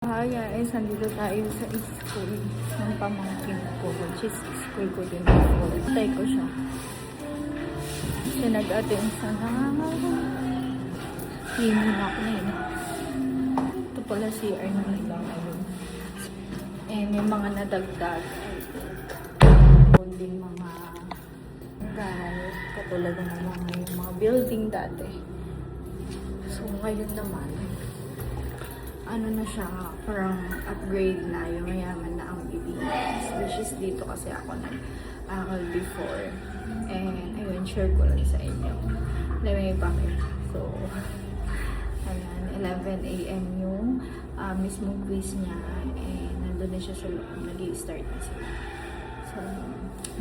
Hi guys, nandito tayo sa school ng pamangkin ko, which is school ko din before. Tay ko siya. Siya nag-attend sa Hininak na yun. Ito pala si Arno nila ngayon. Eh, may mga nadagdag. Kundi mga guys, katulad ng mga, mga building dati. So, ngayon naman, ano na siya, parang upgrade na, yung mayaman na ang Pilipinas. Which is dito kasi ako nag-aral before. And ayun, share ko lang sa inyo. Lamay bakit. So, ayan, 11 a.m. yung ah, mismong quiz niya. And nandun na siya sa loob, nag-i-start na sila. So,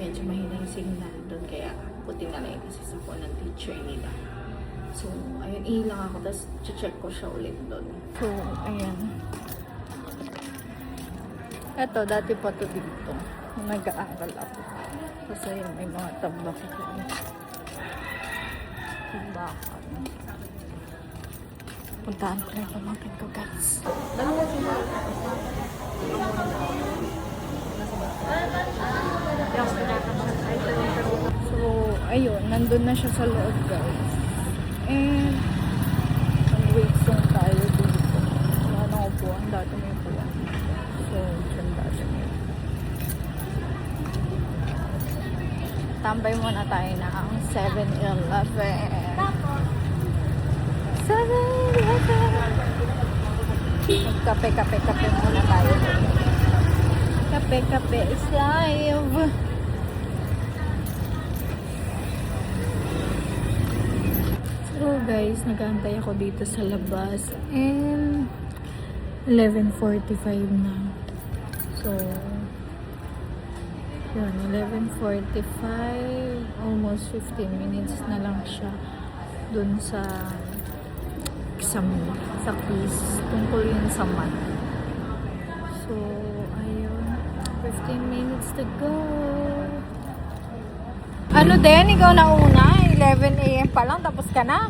medyo mahina yung signal doon, kaya puti na lang isa sa phone ng teacher nila. So, ayun, ilang ako, tapos check ko siya ulit doon. So, ayan. Eto, dati pa to dito. Nag-aaral ako. Kasi yun, may mga tabak ko. Tabakan. Puntaan ko na yung pamangkin ko, guys. So, ayun, nandun na siya sa loob, guys. And, mag-wait song tayo dito. Wala na upuan, dati may upuan. So, dyan dati may Tambay muna tayo na ang 7-Eleven. 7-Eleven. Magkape-kape-kape muna tayo. Kape-kape is live. So guys, nag-aantay ako dito sa labas and 11.45 na. So, yun, 11.45, almost 15 minutes na lang siya dun sa exam, sa quiz, tungkol yun sa math. So, ayun, 15 minutes to go. Ano din, ikaw na una, 11 a.m. pa lang, tapos ka na?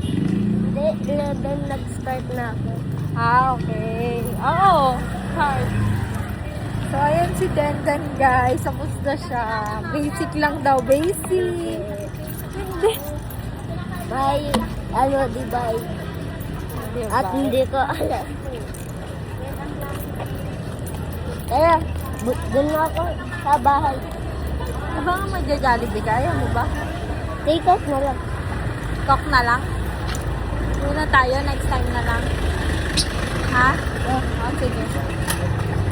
Hindi, 11 nag-start na ako. Ah, okay. Oo, hard. So, ayan si Dendan, guys. Tapos na siya. Basic lang daw. Basic. Hindi. Bye. Ano, di bye. Diba? At hindi ko alam. Kaya, dun na ako sa bahay. Ba nga magja-jollibee ka? Ayaw mo ba? Take off na lang. Coke na lang? Muna tayo, next time na lang. Ha? Oh, oh.